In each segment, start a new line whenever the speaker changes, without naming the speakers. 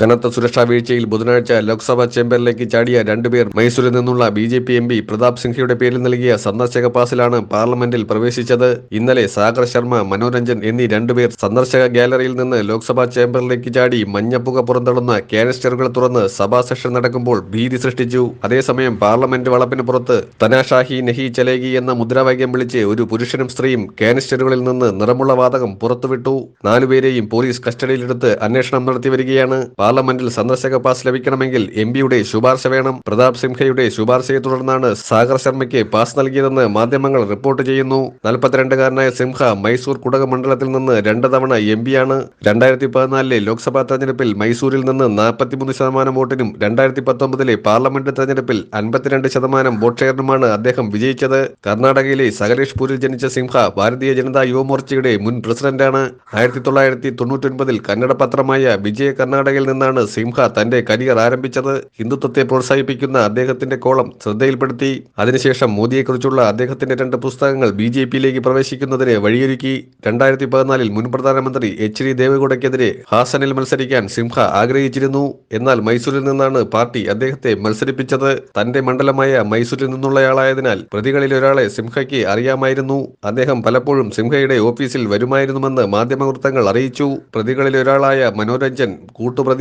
കനത്ത സുരക്ഷാ വീഴ്ചയിൽ ബുധനാഴ്ച ലോക്സഭാ ചേംബറിലേക്ക് ചാടിയ രണ്ടുപേർ മൈസൂരിൽ നിന്നുള്ള B J P M P Pratap സിംഹയുടെ പേരിൽ നൽകിയ സന്ദർശക പാസിലാണ് പാർലമെന്റിൽ പ്രവേശിച്ചത്. ഇന്നലെ സാഗർ ശർമ്മ മനോരഞ്ജൻ എന്നീ രണ്ടുപേർ സന്ദർശക ഗാലറിയിൽ നിന്ന് ലോക്സഭാ ചേംബറിലേക്ക് ചാടി മഞ്ഞപ്പുക പുറന്തള്ളുന്ന കാനിസ്റ്ററുകൾ തുറന്ന് സഭാ സെഷൻ നടക്കുമ്പോൾ ഭീതി സൃഷ്ടിച്ചു. അതേസമയം പാർലമെന്റ് വളപ്പിന് പുറത്ത് തനാഷാഹി നെഹി ചലേഗി എന്ന മുദ്രാവാക്യം വിളിച്ച് ഒരു പുരുഷനും സ്ത്രീയും കാനിസ്റ്ററുകളിൽ നിന്ന് നിറമുള്ള വാതകം പുറത്തുവിട്ടു. നാലുപേരെയും പോലീസ് കസ്റ്റഡിയിലെടുത്ത് അന്വേഷണം നടത്തി വരികയാണ്. പാർലമെന്റിൽ സന്ദർശക പാസ് ലഭിക്കണമെങ്കിൽ എം പിയുടെ ശുപാർശ വേണം. പ്രതാപ് സിംഹയുടെ ശുപാർശയെ തുടർന്നാണ് സാഗർ ശർമ്മയ്ക്ക് പാസ് നൽകിയതെന്ന് മാധ്യമങ്ങൾ റിപ്പോർട്ട് ചെയ്യുന്നു. നാൽപ്പത്തിരണ്ടുകാരനായ സിംഹ മൈസൂർ കുടക മണ്ഡലത്തിൽ നിന്ന് രണ്ട് തവണ എം പിയാണ് രണ്ടായിരത്തി പതിനാലിലെ ലോക്സഭാ തെരഞ്ഞെടുപ്പിൽ മൈസൂരിൽ നിന്ന് നാൽപ്പത്തിമൂന്ന് ശതമാനം വോട്ടിനും രണ്ടായിരത്തി പത്തൊമ്പതിലെ പാർലമെന്റ് തെരഞ്ഞെടുപ്പിൽ അൻപത്തിരണ്ട് ശതമാനം വോട്ട് ഷെയറിനുമാണ് അദ്ദേഹം വിജയിച്ചത്. കർണാടകയിലെ സകലേഷ്പൂരിൽ ജനിച്ച സിംഹ ഭാരതീയ ജനതാ യുവമോർച്ചയുടെ മുൻ പ്രസിഡന്റാണ്. ആയിരത്തി തൊള്ളായിരത്തി തൊണ്ണൂറ്റൊൻപതിൽ കന്നഡ പത്രമായ വിജയ കർണാടകയിൽ നിന്നാണ് സിംഹ തന്റെ കരിയർ ആരംഭിച്ചത്. ഹിന്ദുത്വത്തെ പ്രോത്സാഹിപ്പിക്കുന്ന അദ്ദേഹത്തിന്റെ കോളം ശ്രദ്ധയിൽപ്പെടുത്തി. അതിനുശേഷം മോദിയെക്കുറിച്ചുള്ള അദ്ദേഹത്തിന്റെ രണ്ട് പുസ്തകങ്ങൾ ബി ജെ പിയിലേക്ക് പ്രവേശിക്കുന്നതിന് വഴിയൊരുക്കി. രണ്ടായിരത്തി പതിനാലിൽ മുൻ പ്രധാനമന്ത്രി എച്ച് ഡി ദേവഗൌഡയ്ക്കെതിരെ ഹാസനിൽ മത്സരിക്കാൻ സിംഹ ആഗ്രഹിച്ചിരുന്നു. എന്നാൽ മൈസൂരിൽ നിന്നാണ് പാർട്ടി അദ്ദേഹത്തെ മത്സരിപ്പിച്ചത്. തന്റെ മണ്ഡലമായ മൈസൂരിൽ നിന്നുള്ളയാളായതിനാൽ പ്രതികളിൽ ഒരാളെ സിംഹയ്ക്ക് അറിയാമായിരുന്നു. അദ്ദേഹം പലപ്പോഴും സിംഹയുടെ ഓഫീസിൽ വരുമായിരുന്നുവെന്ന് മാധ്യമവൃത്തങ്ങൾ അറിയിച്ചു. പ്രതികളിൽ ഒരാളായ മനോരഞ്ജൻ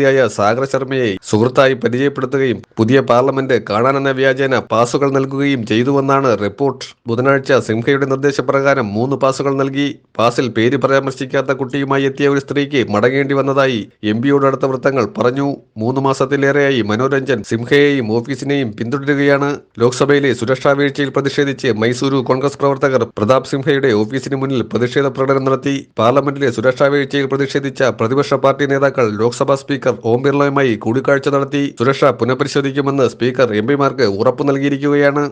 കൂട്ടുപ്രതിയായ സാഗർ ശർമ്മയെ സുഹൃത്തായി പരിചയപ്പെടുത്തുകയും പുതിയ പാർലമെന്റ് കാണാനെന്ന വ്യാജേന പാസുകൾ നൽകുകയും ചെയ്തുവെന്നാണ് റിപ്പോർട്ട്. ബുധനാഴ്ച സിംഹയുടെ നിർദ്ദേശപ്രകാരം മൂന്ന് പാസുകൾ നൽകി പാസിൽ പേര് പരാമർശിക്കാത്ത കുട്ടിയുമായി എത്തിയ ഒരു സ്ത്രീക്ക് മടങ്ങേണ്ടി വന്നതായി എം പിയോട് അടുത്ത വൃത്തങ്ങൾ പറഞ്ഞു. മൂന്ന് മാസത്തിലേറെയായി മനോരഞ്ജൻ സിംഹയെയും ഓഫീസിനെയും പിന്തുടരുകയാണ്. ലോക്സഭയിലെ സുരക്ഷാ വീഴ്ചയിൽ പ്രതിഷേധിച്ച് മൈസൂരു കോൺഗ്രസ് പ്രവർത്തകർ പ്രതാപ് സിംഹയുടെ ഓഫീസിന് മുന്നിൽ പ്രതിഷേധ പ്രകടനം നടത്തി. പാർലമെന്റിലെ സുരക്ഷാ വീഴ്ചയിൽ പ്രതിഷേധിച്ച പ്രതിപക്ഷ പാർട്ടി നേതാക്കൾ ലോക്സഭാ സ്പീക്കർ ഓം ബിർളയുമായി കൂടിക്കാഴ്ച നടത്തി സുരക്ഷ പുനഃപരിശോധിക്കുമെന്ന് സ്പീക്കർ എം പിമാർക്ക് ഉറപ്പു നൽകിയിരിക്കുകയാണ്.